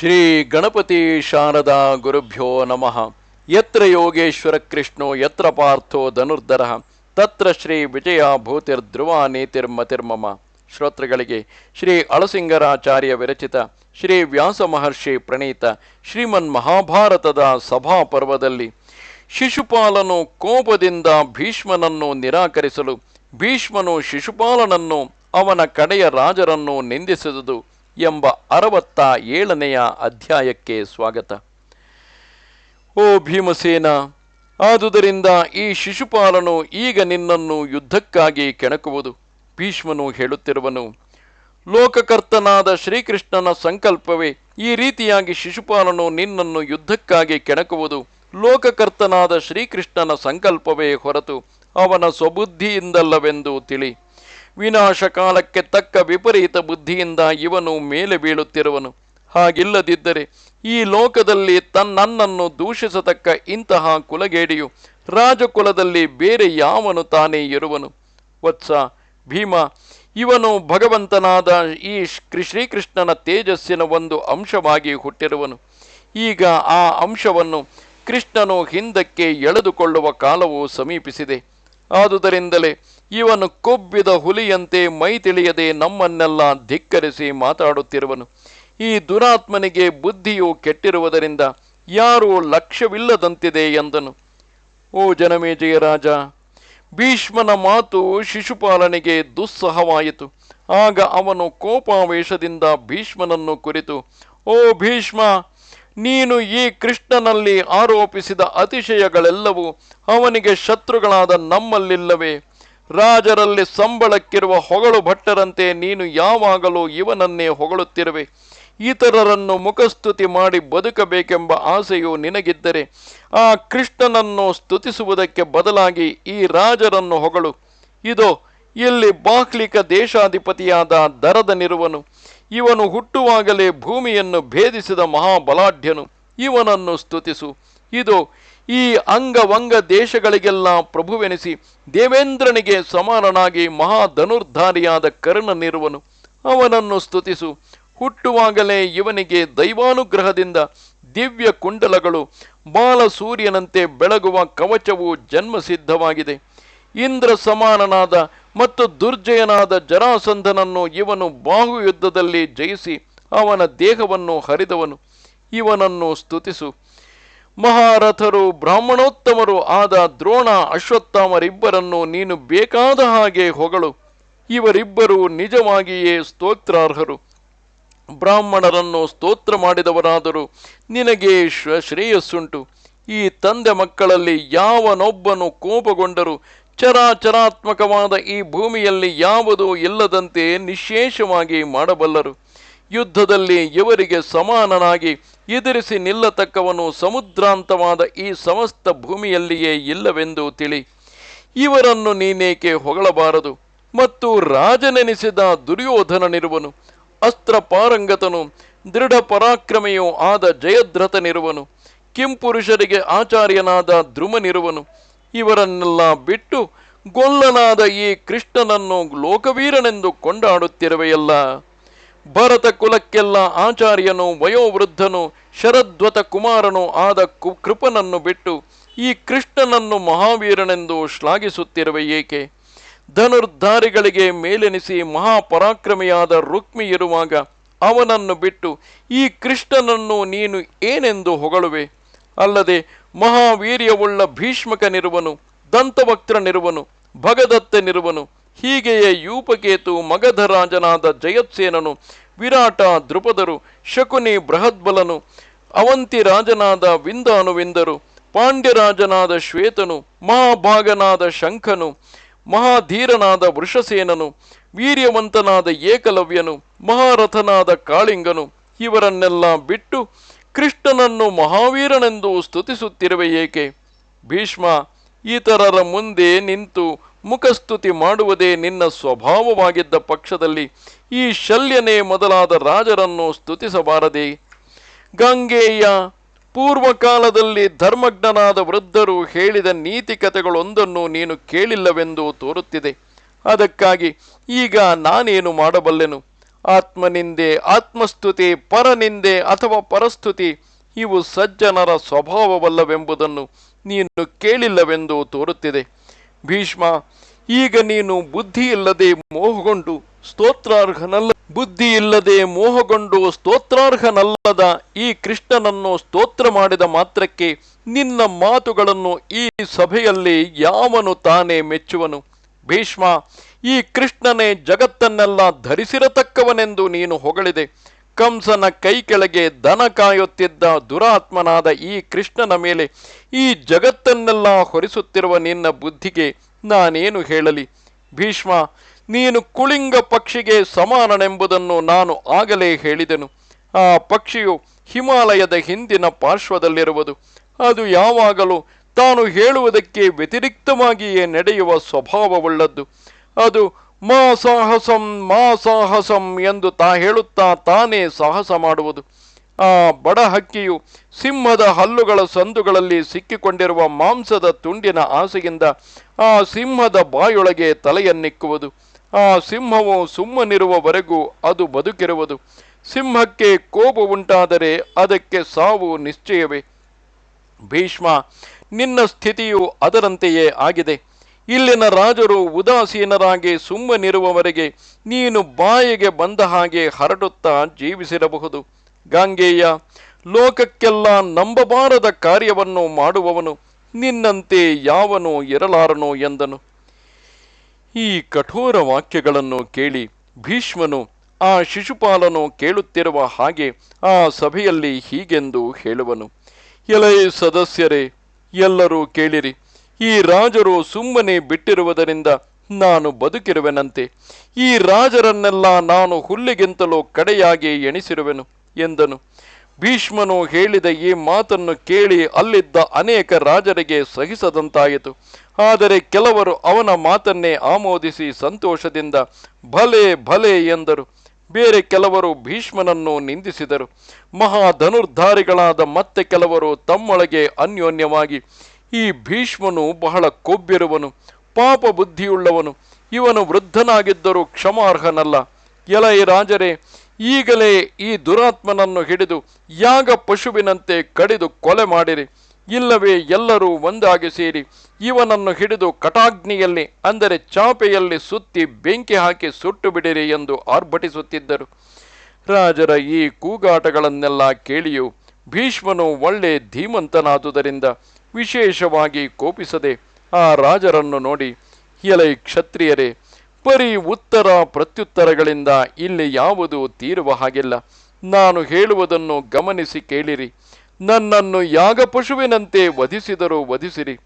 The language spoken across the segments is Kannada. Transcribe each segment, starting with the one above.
ಶ್ರೀ ಗಣಪತಿ ಶಾರದಾ ಗುರುಭ್ಯೋ ನಮಃ. ಯತ್ರ ಯೋಗೇಶ್ವರ ಕೃಷ್ಣೋ, ಯತ್ರ ಪಾರ್ಥೋ ಧನುರ್ಧರ, ತತ್ರ ಶ್ರೀ ವಿಜಯ ಭೂತಿರ್ಧ್ರುವ ನೀತಿರ್ಮತಿರ್ಮಮ ಶ್ರೋತೃಗಳಿಗೆ ಶ್ರೀ ಅಳಸಿಂಗರಾಚಾರ್ಯ ವಿರಚಿತ ಶ್ರೀ ವ್ಯಾಸ ಮಹರ್ಷಿ ಪ್ರಣೀತ ಶ್ರೀಮನ್ ಮಹಾಭಾರತದ ಸಭಾ ಪರ್ವದಲ್ಲಿ ಶಿಶುಪಾಲನು ಕೋಪದಿಂದ ಭೀಷ್ಮನನ್ನು ನಿರಾಕರಿಸಲು ಭೀಷ್ಮನು ಶಿಶುಪಾಲನನ್ನು ಅವನ ಕಡೆಯ ರಾಜರನ್ನು ನಿಂದಿಸಿದುದು. ಎಂಬ ಅರವತ್ತ ಏಳನೆಯ ಅಧ್ಯಾಯಕ್ಕೆ ಸ್ವಾಗತ. ಓ ಭೀಮಸೇನ, ಆದುದರಿಂದ ಈ ಶಿಶುಪಾಲನು ಈಗ ನಿನ್ನನ್ನು ಯುದ್ಧಕ್ಕಾಗಿ ಕೆಣಕುವುದು, ಭೀಷ್ಮನು ಹೇಳುತ್ತಿರುವನು. ಲೋಕಕರ್ತನಾದ ಶ್ರೀಕೃಷ್ಣನ ಸಂಕಲ್ಪವೇ ಈ ರೀತಿಯಾಗಿ ಶಿಶುಪಾಲನು ನಿನ್ನನ್ನು ಯುದ್ಧಕ್ಕಾಗಿ ಕೆಣಕುವುದು, ಲೋಕಕರ್ತನಾದ ಶ್ರೀಕೃಷ್ಣನ ಸಂಕಲ್ಪವೇ ಹೊರತು ಅವನ ಸ್ವಬುದ್ಧಿಯಿಂದಲ್ಲವೆಂದು ತಿಳಿ. ವಿನಾಶ ಕಾಲಕ್ಕೆ ತಕ್ಕ ವಿಪರೀತ ಬುದ್ಧಿಯಿಂದ ಇವನು ಮೇಲೆ ಬೀಳುತ್ತಿರುವನು. ಹಾಗಿಲ್ಲದಿದ್ದರೆ ಈ ಲೋಕದಲ್ಲಿ ತನ್ನನ್ನು ದೂಷಿಸತಕ್ಕ ಇಂತಹ ಕುಲಗೇಡಿಯು ರಾಜಕುಲದಲ್ಲಿ ಬೇರೆ ಯಾವನು ತಾನೇ ಇರುವನು. ವತ್ಸ ಭೀಮ, ಇವನು ಭಗವಂತನಾದ ಈ ಶ್ರೀ- ಶ್ರೀಕೃಷ್ಣನ ತೇಜಸ್ಸಿನ ಒಂದು ಅಂಶವಾಗಿ ಹುಟ್ಟಿರುವನು. ಈಗ ಆ ಅಂಶವನ್ನು ಕೃಷ್ಣನು ಹಿಂದಕ್ಕೆ ಎಳೆದುಕೊಳ್ಳುವ ಕಾಲವು ಸಮೀಪಿಸಿದೆ. ಆದುದರಿಂದಲೇ ಇವನು ಕೊಬ್ಬಿದ ಹುಲಿಯಂತೆ ಮೈ ತಿಳಿಯದೆ ನಮ್ಮನ್ನೆಲ್ಲ ಧಿಕ್ಕರಿಸಿ ಮಾತಾಡುತ್ತಿರುವನು. ಈ ದುರಾತ್ಮನಿಗೆ ಬುದ್ಧಿಯು ಕೆಟ್ಟಿರುವುದರಿಂದ ಯಾರೂ ಲಕ್ಷ್ಯವಿಲ್ಲದಂತಿದೆ ಎಂದನು. ಓ ಜನಮೇಜಯ ರಾಜ ಭೀಷ್ಮನ ಮಾತು ಶಿಶುಪಾಲನಿಗೆ ದುಸ್ಸಹವಾಯಿತು. ಆಗ ಅವನು ಕೋಪಾವೇಶದಿಂದ ಭೀಷ್ಮನನ್ನು ಕುರಿತು, ಓ ಭೀಷ್ಮ, ನೀನು ಈ ಕೃಷ್ಣನಲ್ಲಿ ಆರೋಪಿಸಿದ ಅತಿಶಯಗಳೆಲ್ಲವೂ ಅವನಿಗೆ ಶತ್ರುಗಳಾದ ನಮ್ಮಲ್ಲಿಲ್ಲವೇ? ರಾಜರಲ್ಲಿ ಸಂಬಳಕ್ಕಿರುವ ಹೊಗಳು ಭಟ್ಟರಂತೆ ನೀನು ಯಾವಾಗಲೂ ಇವನನ್ನೇ ಹೊಗಳುತ್ತಿರುವೆ. ಇತರರನ್ನು ಮುಖಸ್ತುತಿ ಮಾಡಿ ಬದುಕಬೇಕೆಂಬ ಆಸೆಯು ನಿನಗಿದ್ದರೆ ಆ ಕೃಷ್ಣನನ್ನು ಸ್ತುತಿಸುವುದಕ್ಕೆ ಬದಲಾಗಿ ಈ ರಾಜರನ್ನು ಹೊಗಳು. ಇದೋ, ಇಲ್ಲಿ ಬಾಹ್ಲಿಕ ದೇಶಾಧಿಪತಿಯಾದ ದರದನಿರುವನು ಇವನು ಹುಟ್ಟುವಾಗಲೇ ಭೂಮಿಯನ್ನು ಭೇದಿಸಿದ ಮಹಾಬಲಾಢ್ಯನು. ಇವನನ್ನು ಸ್ತುತಿಸು. ಇದು ಈ ಅಂಗವಂಗ ದೇಶಗಳಿಗೆಲ್ಲ ಪ್ರಭುವೆನಿಸಿ ದೇವೇಂದ್ರನಿಗೆ ಸಮಾನನಾಗಿ ಮಹಾಧನುರ್ಧಾರಿಯಾದ ಕರ್ಣನಿರುವನು. ಅವನನ್ನು ಸ್ತುತಿಸು. ಹುಟ್ಟುವಾಗಲೇ ಇವನಿಗೆ ದೈವಾನುಗ್ರಹದಿಂದ ದಿವ್ಯ ಕುಂಡಲಗಳು ಬಾಲಸೂರ್ಯನಂತೆ ಬೆಳಗುವ ಕವಚವು ಜನ್ಮಸಿದ್ಧವಾಗಿದೆ. ಇಂದ್ರ ಸಮಾನನಾದ ಮತ್ತು ದುರ್ಜಯನಾದ ಜರಾಸಂಧನನ್ನು ಇವನು ಬಾಹುಯುದ್ಧದಲ್ಲಿ ಜಯಿಸಿ ಅವನ ದೇಹವನ್ನು ಹರಿದವನು. ಇವನನ್ನು ಸ್ತುತಿಸು. ಮಹಾರಥರು, ಬ್ರಾಹ್ಮಣೋತ್ತಮರು ಆದ ದ್ರೋಣ ಅಶ್ವತ್ಥಾಮರಿಬ್ಬರನ್ನು ನೀನು ಬೇಕಾದ ಹಾಗೆ ಹೊಗಳು. ಇವರಿಬ್ಬರು ನಿಜವಾಗಿಯೇ ಸ್ತೋತ್ರಾರ್ಹರು. ಬ್ರಾಹ್ಮಣರನ್ನು ಸ್ತೋತ್ರ ಮಾಡಿದವರಾದರೂ ನಿನಗೆ ಶ್ರ- ಶ್ರೇಯಸ್ಸುಂಟು. ಈ ತಂದೆ ಮಕ್ಕಳಲ್ಲಿ ಯಾವನೊಬ್ಬನು ಕೋಪಗೊಂಡರೂ ಚರಾಚರಾತ್ಮಕವಾದ ಈ ಭೂಮಿಯಲ್ಲಿ ಯಾವುದೂ ಇಲ್ಲದಂತೆ ನಿಶೇಷವಾಗಿ ಮಾಡಬಲ್ಲರು. ಯುದ್ಧದಲ್ಲಿ ಇವರಿಗೆ ಸಮಾನನಾಗಿ ಎದುರಿಸಿ ನಿಲ್ಲತಕ್ಕವನು ಸಮುದ್ರಾಂತವಾದ ಈ ಸಮಸ್ತ ಭೂಮಿಯಲ್ಲಿಯೇ ಇಲ್ಲವೆಂದು ತಿಳಿ. ಇವರನ್ನು ನೀನೇಕೆ ಹೊಗಳಬಾರದು? ಮತ್ತು ರಾಜನೆನಿಸಿದ ದುರ್ಯೋಧನನಿರುವನು ಅಸ್ತ್ರ ಪಾರಂಗತನು ದೃಢ ಪರಾಕ್ರಮೆಯೂ ಆದ ಜಯದ್ರಥನಿರುವನು, ಕಿಂಪುರುಷರಿಗೆ ಆಚಾರ್ಯನಾದ ಧ್ರುಮನಿರುವನು ಇವರನ್ನೆಲ್ಲ ಬಿಟ್ಟು ಗೊಲ್ಲನಾದ ಈ ಕೃಷ್ಣನನ್ನು ಲೋಕವೀರನೆಂದು ಕೊಂಡಾಡುತ್ತಿರುವೆಯಲ್ಲ. ಭರತ ಕುಲಕ್ಕೆಲ್ಲ ಆಚಾರ್ಯನು, ವಯೋವೃದ್ಧನು, ಶರದ್ವತ ಕುಮಾರನು ಆದ ಕೃಪನನ್ನು ಬಿಟ್ಟು ಈ ಕೃಷ್ಣನನ್ನು ಮಹಾವೀರನೆಂದು ಶ್ಲಾಘಿಸುತ್ತಿರುವ ಏಕೆ? ಧನುರ್ಧಾರಿಗಳಿಗೆ ಮೇಲೆನಿಸಿ ಮಹಾಪರಾಕ್ರಮಿಯಾದ ರುಕ್ಮಿ ಇರುವಾಗ ಅವನನ್ನು ಬಿಟ್ಟು ಈ ಕೃಷ್ಣನನ್ನು ನೀನು ಏನೆಂದು ಹೊಗಳುವೆ? ಅಲ್ಲದೆ ಮಹಾವೀರ್ಯವುಳ್ಳ ಭೀಷ್ಮಕನಿರುವನು, ದಂತವಕ್ತ್ರನಿರುವನು, ಭಗದತ್ತನಿರುವನು ಹೀಗೆಯೇ ಯೂಪಕೇತು ಮಗಧರಾಜನಾದ ಜಯತ್ಸೇನನು, ವಿರಾಟ ದೃಪದರು ಶಕುನಿ ಬೃಹದ್ಬಲನು, ಅವಂತಿ ರಾಜನಾದ ವಿಂದಾನುವಿಂದರು, ಪಾಂಡ್ಯರಾಜನಾದ ಶ್ವೇತನು, ಮಹಾಭಾಗನಾದ ಶಂಖನು, ಮಹಾಧೀರನಾದ ವೃಷಸೇನನು, ವೀರ್ಯವಂತನಾದ ಏಕಲವ್ಯನು, ಮಹಾರಥನಾದ ಕಾಳಿಂಗನು, ಇವರನ್ನೆಲ್ಲ ಬಿಟ್ಟು ಕೃಷ್ಣನನ್ನು ಮಹಾವೀರನೆಂದು ಸ್ತುತಿಸುತ್ತಿರುವ ಏಕೆ? ಭೀಷ್ಮ, ಇತರರ ಮುಂದೆ ನಿಂತು ಮುಖಸ್ತುತಿ ಮಾಡುವುದೇ ನಿನ್ನ ಸ್ವಭಾವವಾಗಿದ್ದ ಪಕ್ಷದಲ್ಲಿ ಈ ಶಲ್ಯನೇ ಮೊದಲಾದ ರಾಜರನ್ನು ಸ್ತುತಿಸಬಾರದೆ. ಗಂಗೆಯ ಪೂರ್ವಕಾಲದಲ್ಲಿ ಧರ್ಮಜ್ಞನಾದ ವೃದ್ಧರು ಹೇಳಿದ ನೀತಿ ಕಥೆಗಳೊಂದನ್ನು ನೀನು ಕೇಳಿಲ್ಲವೆಂದು ತೋರುತ್ತಿದೆ. ಅದಕ್ಕಾಗಿ ಈಗ ನಾನೇನು ಮಾಡಬಲ್ಲೆನು? ಆತ್ಮನಿಂದೆ ಆತ್ಮಸ್ತುತಿ, ಪರನಿಂದೆ ಅಥವಾ ಪರಸ್ತುತಿ, ಇವು ಸಜ್ಜನರ ಸ್ವಭಾವವಲ್ಲವೆಂಬುದನ್ನು ನೀನು ಕೇಳಿಲ್ಲವೆಂದು ತೋರುತ್ತಿದೆ. ಭೀಷ್ಮ, ಈಗ ನೀನು ಬುದ್ಧಿ ಇಲ್ಲದೆ ಮೋಹಗೊಂಡು ಸ್ತೋತ್ರಾರ್ಹನಲ್ಲ ಬುದ್ಧಿ ಇಲ್ಲದೆ ಮೋಹಗೊಂಡು ಸ್ತೋತ್ರಾರ್ಹನಲ್ಲದ ಈ ಕೃಷ್ಣನನ್ನು ಸ್ತೋತ್ರ ಮಾಡಿದ ಮಾತ್ರಕ್ಕೆ ನಿನ್ನ ಮಾತುಗಳನ್ನು ಈ ಸಭೆಯಲ್ಲಿ ಯಾವನು ತಾನೇ ಮೆಚ್ಚುವನು? ಭೀಷ್ಮ, ಈ ಕೃಷ್ಣನೇ ಜಗತ್ತನ್ನೆಲ್ಲ ಧರಿಸಿರತಕ್ಕವನೆಂದು ನೀನು ಹೊಗಳಿದೆ. ಕಂಸನ ಕೈ ಕೆಳಗೆ ದನ ಕಾಯುತ್ತಿದ್ದ ದುರಾತ್ಮನಾದ ಈ ಕೃಷ್ಣನ ಮೇಲೆ ಈ ಜಗತ್ತನ್ನೆಲ್ಲ ಹೊರಿಸುತ್ತಿರುವ ನಿನ್ನ ಬುದ್ಧಿಗೆ ನಾನೇನು ಹೇಳಲಿ? ಭೀಷ್ಮ, ನೀನು ಕುಳಿಂಗ ಪಕ್ಷಿಗೆ ಸಮಾನನೆಂಬುದನ್ನು ನಾನು ಆಗಲೇ ಹೇಳಿದೆನು. ಆ ಪಕ್ಷಿಯು ಹಿಮಾಲಯದ ಹಿಂದಿನ ಪಾರ್ಶ್ವದಲ್ಲಿರುವುದು. ಅದು ಯಾವಾಗಲೂ ತಾನು ಹೇಳುವುದಕ್ಕೆ ವ್ಯತಿರಿಕ್ತವಾಗಿಯೇ ನಡೆಯುವ ಸ್ವಭಾವವುಳ್ಳದ್ದು. ಅದು ಮಾ ಸಾಹಸಂ ಮಾ ಸಾಹಸಂ ಎಂದು ತಾ ಹೇಳುತ್ತಾ ತಾನೇ ಸಾಹಸ ಮಾಡುವುದು. ಆ ಬಡ ಹಕ್ಕಿಯು ಸಿಂಹದ ಹಲ್ಲುಗಳ ಸಂದುಗಳಲ್ಲಿ ಸಿಕ್ಕಿಕೊಂಡಿರುವ ಮಾಂಸದ ತುಂಡಿನ ಆಸೆಯಿಂದ ಆ ಸಿಂಹದ ಬಾಯೊಳಗೆ ತಲೆಯನ್ನಿಕ್ಕುವುದು. ಆ ಸಿಂಹವು ಸುಮ್ಮನಿರುವವರೆಗೂ ಅದು ಬದುಕಿರುವುದು. ಸಿಂಹಕ್ಕೆ ಕೋಪ ಉಂಟಾದರೆ ಅದಕ್ಕೆ ಸಾವು ನಿಶ್ಚಯವೇ. ಭೀಷ್ಮ, ನಿನ್ನ ಸ್ಥಿತಿಯು ಅದರಂತೆಯೇ ಆಗಿದೆ. ಇಲ್ಲಿನ ರಾಜರು ಉದಾಸೀನರಾಗಿ ಸುಮ್ಮನಿರುವವರೆಗೆ ನೀನು ಬಾಯಿಗೆ ಬಂದ ಹಾಗೆ ಹರಡುತ್ತಾ ಜೀವಿಸಿರಬಹುದು. ಗಾಂಗೇಯ, ಲೋಕಕ್ಕೆಲ್ಲ ನಂಬಬಾರದ ಕಾರ್ಯವನ್ನು ಮಾಡುವವನು ನಿನ್ನಂತೆ ಯಾವನೋ ಇರಲಾರನು ಎಂದನು. ಈ ಕಠೋರ ವಾಕ್ಯಗಳನ್ನು ಕೇಳಿ ಭೀಷ್ಮನು ಆ ಶಿಶುಪಾಲನು ಕೇಳುತ್ತಿರುವ ಹಾಗೆ ಆ ಸಭೆಯಲ್ಲಿ ಹೀಗೆಂದು ಹೇಳುವನು. ಎಲೈ ಸದಸ್ಯರೇ, ಎಲ್ಲರೂ ಕೇಳಿರಿ, ಈ ರಾಜರು ಸುಮ್ಮನೆ ಬಿಟ್ಟಿರುವುದರಿಂದ ನಾನು ಬದುಕಿರುವೆನಂತೆ. ಈ ರಾಜರನ್ನೆಲ್ಲ ನಾನು ಹುಲ್ಲಿಗಿಂತಲೂ ಕಡೆಯಾಗಿ ಎಣಿಸಿರುವೆನು. ಎಂದನು. ಭೀಷ್ಮನು ಹೇಳಿದ ಈ ಮಾತನ್ನು ಕೇಳಿ ಅಲ್ಲಿದ್ದ ಅನೇಕ ರಾಜರಿಗೆ ಸಹಿಸದಂತಾಯಿತು. ಆದರೆ ಕೆಲವರು ಅವನ ಮಾತನ್ನೇ ಆಮೋದಿಸಿ ಸಂತೋಷದಿಂದ ಭಲೆ ಭಲೆ ಎಂದರು. ಬೇರೆ ಕೆಲವರು ಭೀಷ್ಮನನ್ನು ನಿಂದಿಸಿದರು. ಮಹಾ ಧನುರ್ಧಾರಿಗಳಾದ ಮತ್ತೆ ಕೆಲವರು ತಮ್ಮೊಳಗೆ ಅನ್ಯೋನ್ಯವಾಗಿ, ಈ ಭೀಷ್ಮನು ಬಹಳ ಕೊಬ್ಬಿರುವನು, ಪಾಪ ಬುದ್ಧಿಯುಳ್ಳವನು, ಇವನು ವೃದ್ಧನಾಗಿದ್ದರೂ ಕ್ಷಮಾರ್ಹನಲ್ಲ. ಎಲೈ ರಾಜರೇ ಈಗಲೇ ಈ ದುರಾತ್ಮನನ್ನು ಹಿಡಿದು ಯಾಗ ಪಶುವಿನಂತೆ ಕಡಿದು ಕೊಲೆ ಮಾಡಿರಿ. ಇಲ್ಲವೇ ಎಲ್ಲರೂ ಒಂದಾಗಿ ಸೇರಿ ಇವನನ್ನು ಹಿಡಿದು ಕಟಾಗ್ನಿಯಲ್ಲಿ, ಅಂದರೆ ಚಾಪೆಯಲ್ಲಿ ಸುತ್ತಿ ಬೆಂಕಿ ಹಾಕಿ ಸುಟ್ಟು ಬಿಡಿರಿ ಎಂದು ಆರ್ಭಟಿಸುತ್ತಿದ್ದರು. ರಾಜರ ಈ ಕೂಗಾಟಗಳನ್ನೆಲ್ಲ ಕೇಳಿಯೂ ಭೀಷ್ಮನು ಒಳ್ಳೆ ಧೀಮಂತನಾದುದರಿಂದ ವಿಶೇಷವಾಗಿ ಕೋಪಿಸದೆ ಆ ರಾಜರನ್ನು ನೋಡಿ, ಎಲೈ ಕ್ಷತ್ರಿಯರೇ ಬರೀ ಉತ್ತರ ಪ್ರತ್ಯುತ್ತರಗಳಿಂದ ಇಲ್ಲಿ ಯಾವುದು ತೀರುವ ಹಾಗಿಲ್ಲ. ನಾನು ಹೇಳುವುದನ್ನು ಗಮನಿಸಿ ಕೇಳಿರಿ. ನನ್ನನ್ನು ಯಾಗ ಪಶುವಿನಂತೆ ವಧಿಸಿದರೂ ವಧಿಸಿರಿ.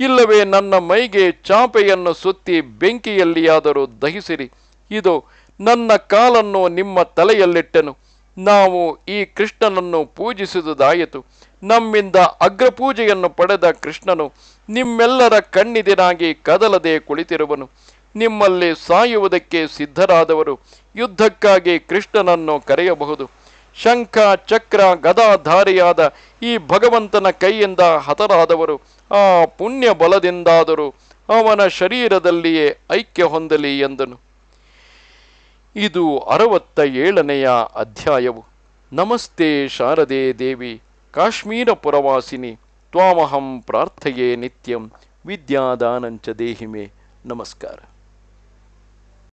ಇಲ್ಲವೇ ನನ್ನ ಮೈಗೆ ಚಾಪೆಯನ್ನು ಸುತ್ತಿ ಬೆಂಕಿಯಲ್ಲಿಯಾದರೂ ದಹಿಸಿರಿ. ಇದು ನನ್ನ ಕಾಲನ್ನು ನಿಮ್ಮ ತಲೆಯಲ್ಲಿಟ್ಟನು. ನಾವು ಈ ಕೃಷ್ಣನನ್ನು ಪೂಜಿಸಿದುದಾಯಿತು. ನಮ್ಮಿಂದ ಅಗ್ರಪೂಜೆಯನ್ನು ಪಡೆದ ಕೃಷ್ಣನು ನಿಮ್ಮೆಲ್ಲರ ಕಣ್ಣಿದಿನಾಗಿ ಕದಲದೆ ಕುಳಿತಿರುವನು. ನಿಮ್ಮಲ್ಲಿ ಸಾಯುವುದಕ್ಕೆ ಸಿದ್ಧರಾದವರು ಯುದ್ಧಕ್ಕಾಗಿ ಕೃಷ್ಣನನ್ನು ಕರೆಯಬಹುದು. ಶಂಖ, ಚಕ್ರ, ಗದಾಧಾರಿಯಾದ ಈ ಭಗವಂತನ ಕೈಯಿಂದ ಹತರಾದವರು ಆ ಪುಣ್ಯ ಬಲದಿಂದಾದರೂ ಅವನ ಶರೀರದಲ್ಲಿಯೇ ಐಕ್ಯ ಹೊಂದಲಿ ಎಂದನು. ಇದು ಅರವತ್ತ ಏಳನೆಯ ಅಧ್ಯಾಯವು. ನಮಸ್ತೆ ಶಾರದೆ ದೇವಿ, ಕಾಶ್ಮೀರ ಪುರವಾಸಿನಿ, ತ್ವಾಮಹಂ ಪ್ರಾರ್ಥೆಯೇ ನಿತ್ಯಂ, ವಿದ್ಯಾದಾನಂಚ ದೇಹಿಮೆ. ನಮಸ್ಕಾರ.